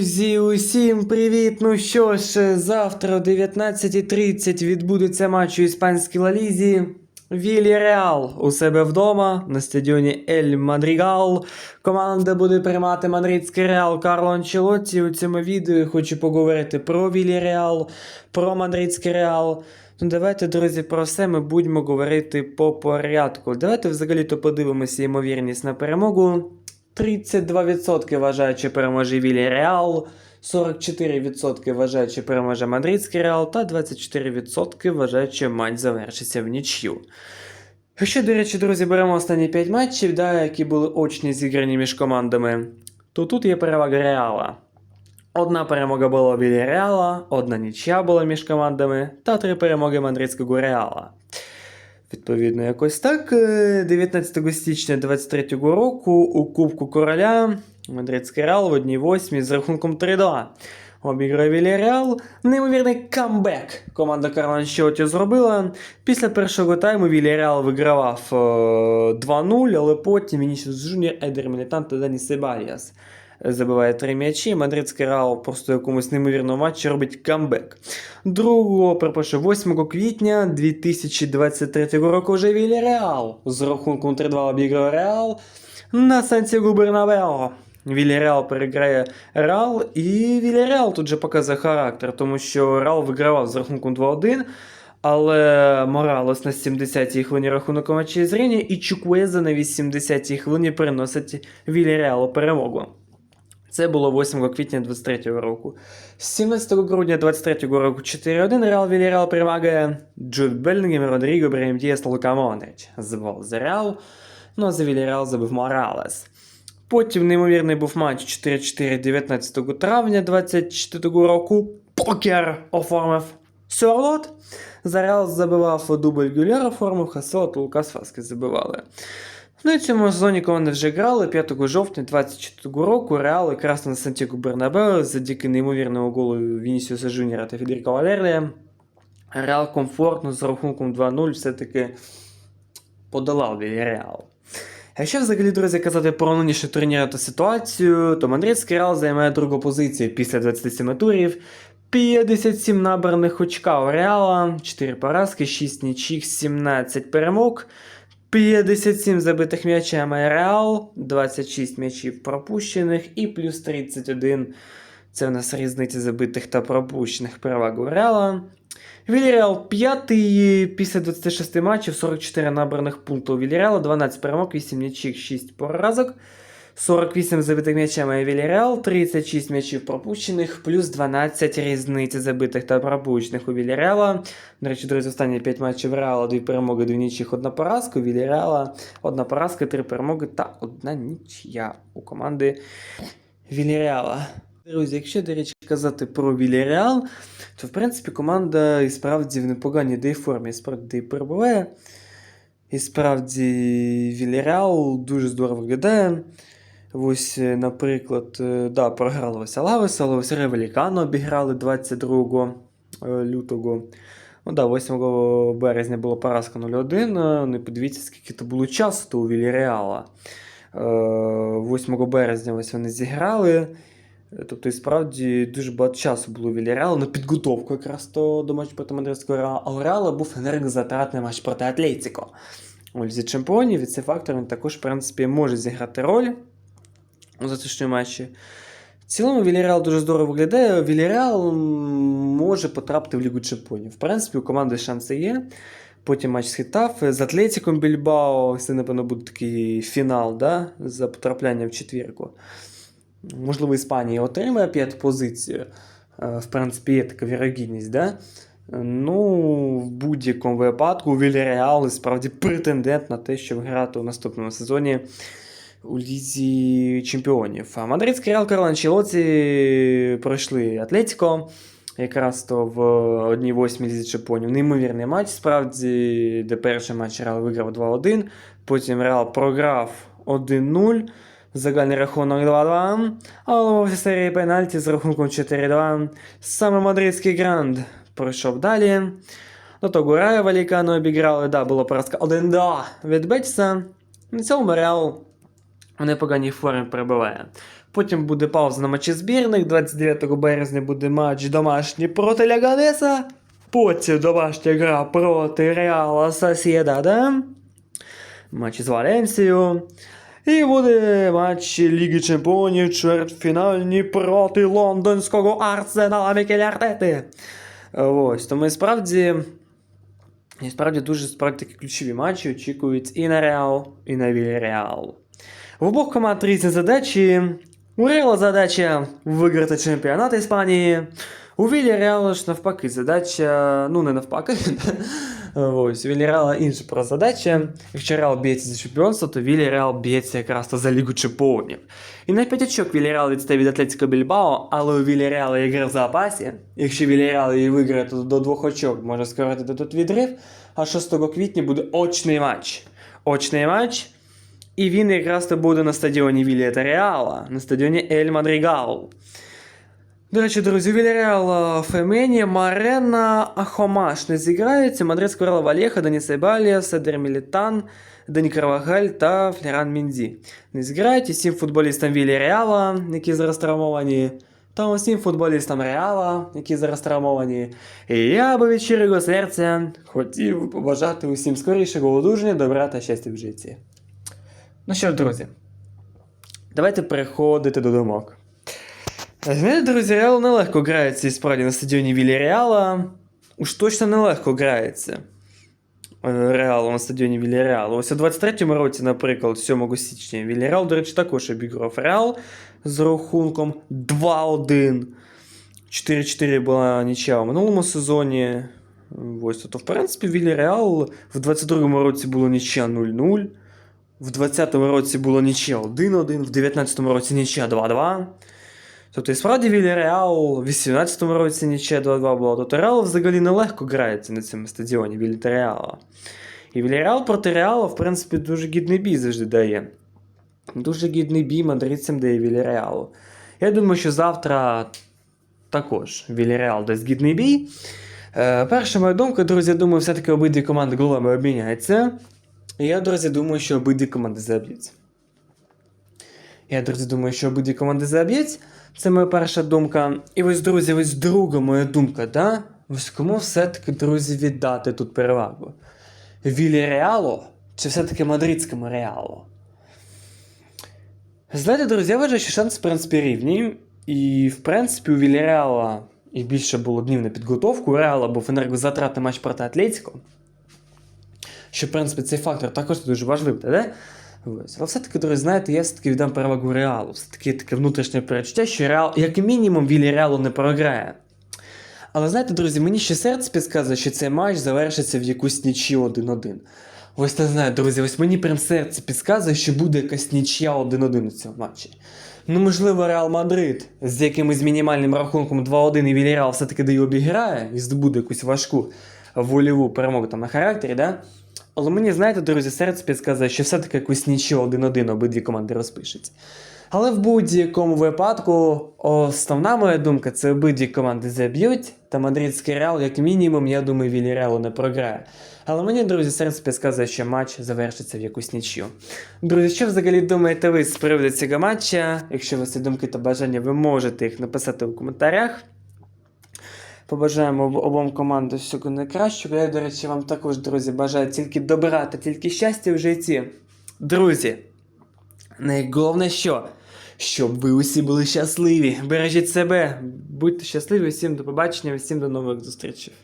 Друзі, усім привіт! Ну що ж, завтра о 19.30 відбудеться матч у іспанській лалізі. Вільяреал у себе вдома на стадіоні Ель Мадрігал. Команда буде приймати мадридський реал Карло Анчелотті. У цьому відео я хочу поговорити про Вільяреал, про мадридський реал. Ну, давайте, друзі, про все ми будемо говорити по порядку. Давайте взагалі-то подивимося ймовірність на перемогу. 32% вважають, що переможе Вільяреал, 44% вважають, що переможе Мадридський Реал, та 24% вважають, що матч завершиться в нічю. Якщо, до речі, друзі, беремо останні 5 матчів, да, які були очні зіграні між командами, то тут є перевага Реала. Одна перемога була у Вільяреала, одна нічия була між командами, та три перемоги Мадридського Реала. Відповідно, якось так. Е, 19 січня 23-го року у Кубку Короля Мадридський Реал в 1-8 з рахунком 3-2. Обіграє Вільяреал. Неймовірний камбек команда Карла Анчелоті зробила. Після першого тайму Вільяреал вигравав е, 2-0, але потім Вінісіус Жуніор, Едер Мілітан та Дані Себаріас забиває три м'ячі. Мадридський Реал просто якомусь неймовірному матчі робить камбек. 2, перепрошую, 8 квітня 2023 року вже Вільяреал з рахунком 3-2 обіграв Реал на Сантьяго Бернабео. Вільяреал переграє Реал, і Вільяреал тут же показує характер, тому що Реал вигравав з рахунком 2-1. Але Моралес на 70-й хвилині рахунок матчі зріння, і Чукуеза на 80-й хвилині приносить Вільяреалу перемогу. Це було 8 квітня 23 року. 17 грудня 23 року 4-1 Реал Вільяреал перемагає Джуд Беллінгем, Родріго, Брейм Дієс Лука Модрич. Забивав за Реал, ну а за Вільяреал забив Моралес. Потім неймовірний був матч 4-4 19 травня 24 року. Покер оформив Сьорлот. За Реал забивав дубль Гюлєр оформив Хасо та Лукас Фаскес забивали. Ну і цьому сезоні команди вже грали 5 жовтня 24 року. Реал якраз на Сантьяго Бернабео завдяки неймовірному голу Вінісіуса Жуніора та Федеріка Валерія. Реал комфортно з рахунком 2-0 все-таки подолав Вільяреал. Якщо взагалі, друзі, казати про нинішню турніру та ситуацію, то Мадридський Реал займає другу позицію після 27 турів. 57 набраних очка у Реала, 4 поразки, 6 нічих, 17 перемог. 57 забитих м'ячів має Реал, 26 м'ячів пропущених і плюс 31. Це в нас різниця забитих та пропущених переваг у Реала. Вільяреал п'ятий після 26 матчів, 44 набраних пунктів у Вільяреала, 12 перемог, 8 нічих, 6 поразок. 48 забитих м'ячів має Вільяреал, 36 м'ячів пропущених, плюс 12 різниць забитих та пропущених у Вільяреала. До речі, друзі, останні 5 матчів Реала, 2 перемоги, 2 нічих, 1 поразка. У Вільяреала 1 поразка, 3 перемоги та 1 нічия у команди Вільяреала. Друзі, якщо, до речі, казати про Вільяреал, то в принципі команда і справді в непоганій де формі, і справді перебуває. І справді Вільяреал дуже здорово виглядає. Ось, е, наприклад, е, да, програли ось Алавес, але ось Ревелікано обіграли 22 е, лютого. Ну да, 8 березня була поразка 0-1. Не подивіться, скільки то було часу то у Вільяреала. 8 березня ось вони зіграли. Тобто, і справді дуже багато часу було у Вільяреала на підготовку якраз то до матчу проти Мадридського Реала. А Реала був енергозатратний матч проти Атлетіко. У Лізі Чемпіонів, і цей фактор він також, в принципі, може зіграти роль у затишному матчі. В цілому Вільяреал дуже здорово виглядає. Вільяреал може потрапити в Лігу Чемпіонів. В принципі, у команди шанси є. Потім матч з Хітафи, з Атлетиком Більбао. Це, напевно, буде такий фінал да? за потрапляння в четвірку. Можливо, Іспанія отримає п'яту позицію. Е, В принципі, є така вірогідність, да? Ну, в будь-якому випадку Вільяреал справді претендент на те, щоб грати у наступному сезоні у Лізі Чемпіонів. А Мадридський Реал Карло Анчелоті пройшли Атлетіко. Якраз то в 1-8 Лізі Чемпіонів. Неймовірний матч, справді, де перший матч Реал виграв 2-1, потім Реал програв 1-0. Загальний рахунок 2-2, але в серії пенальті з рахунком 4-2. Саме мадридський гранд пройшов далі. До того Рая Валікану обіграли, да, була поразка 1-2 від Бетіса. На цьому Реал в непоганій формі перебуває. Потім буде пауза на матчі збірних. 29 березня буде матч домашній проти Ляганеса. Потім домашня гра проти Реала Сосєдада. Матч з Валенсією. І буде матч Ліги Чемпіонів чвертьфінальні проти лондонського Арсенала Мікеля Артети. Ось, тому і справді. І справді дуже справді такі ключові матчі очікують і на Реал, і на Вільяреал. В обох команд різні задачі. У Реала задача виграти чемпіонат Іспанії. У Вільяреала ж навпаки задача, ну не навпаки. Ось, Вільяреала інша про задача. Якщо Реал б'ється за чемпіонство, то Вільяреал б'ється якраз то за Лігу Чемпіонів. І на 5 очок Вільяреал відстає від Атлетико Більбао, але у Вільяреала є гра в запасі. Якщо Вільяреал її виграє, то до двох очок може скоротити тут відрив. А 6 квітня буде очний матч. Очний матч. І він якраз то буде на стадіоні Вілія та Реала, на стадіоні Ель Мадрігал. До речі, друзі, Вільяреал Фемені, Марена, Ахомаш не зіграються. Мадрид скорила Валєха, Дані Сайбалія, Седер Мілітан, Дані Карвагаль та Флеран Мінзі. Не зіграють і всім футболістам Вільяреала, які зараз травмовані, та усім футболістам Реала, які зараз травмовані. І я би від щирого серця хотів побажати усім скорішого одужання, добра та щастя в житті. Ну що ж, друзі, давайте переходити до думок. Знаєте, друзі, Реал нелегко грається і справді на стадіоні Вільяреала. Уж точно нелегко грається. е, Реалу на стадіоні Вільяреалу. Ось у 23-му році, наприклад, 7 січня, Вільяреал, до речі, також обіграв Реал з рахунком 2-1. 4-4 була нічия у минулому сезоні. Ось, тобто, в принципі, Вільяреал в 22-му році було нічия 0-0. В 20-му році було нічия 1-1, в 19-му році нічия 2-2. Тобто, і справді Вільяреал в 18-му році нічия 2-2 було. Тобто Реал взагалі нелегко грається на цьому стадіоні Вільяреала. І Вільяреал проти Реала, в принципі, дуже гідний бій завжди дає. Дуже гідний бій мадридцям дає Вільяреалу. Я думаю, що завтра також Вільяреал дасть гідний бій. Е, перша моя думка, друзі, я думаю, все-таки обидві команди голами обміняються. Я, друзі, думаю, що обидві команди заб'ють. Я, друзі, думаю, що обидві команди заб'ють. Це моя перша думка. І ось, друзі, ось друга моя думка, да? Ось кому все-таки, друзі, віддати тут перевагу? Вілі Реалу чи все-таки мадридському Реалу? Знаєте, друзі, я вважаю, що шанс, в принципі, рівні. І, в принципі, у Вільяреала і більше було днів на підготовку. У Реала був енергозатратний матч проти Атлетіко. Що, в принципі, цей фактор також дуже важливий, да? Але все-таки, друзі, знаєте, я все-таки віддам перевагу Реалу. Все-таки таке внутрішнє перечуття, що Реал, як мінімум, Вілі Реалу не програє. Але знаєте, друзі, мені ще серце підказує, що цей матч завершиться в якусь нічию 1-1. Ось не знаю, друзі, ось мені прям серце підказує, що буде якась нічия 1-1 у цьому матчі. Ну, можливо, Реал Мадрид з якимось мінімальним рахунком 2-1 і Вільяреал все-таки дає обіграє і здобуде якусь важку вольову перемогу там на характері, да? Але мені, знаєте, друзі, серце підказує, що все-таки якусь нічого 1-1 обидві команди розпишуть. Але в будь-якому випадку, основна моя думка, це обидві команди заб'ють, та мадридський реал, як мінімум, я думаю, Вільяреалу не програє. Але мені, друзі, серце підказує, що матч завершиться в якусь нічю. Друзі, що взагалі думаєте ви з приводу цього матча? Якщо у вас є думки та бажання, ви можете їх написати у коментарях. Побажаємо обом командам всього найкращого. Я, до речі, вам також, друзі, бажаю тільки добра та тільки щастя в житті. Друзі, найголовне що? Щоб ви усі були щасливі. Бережіть себе, будьте щасливі, всім до побачення, всім до нових зустрічей.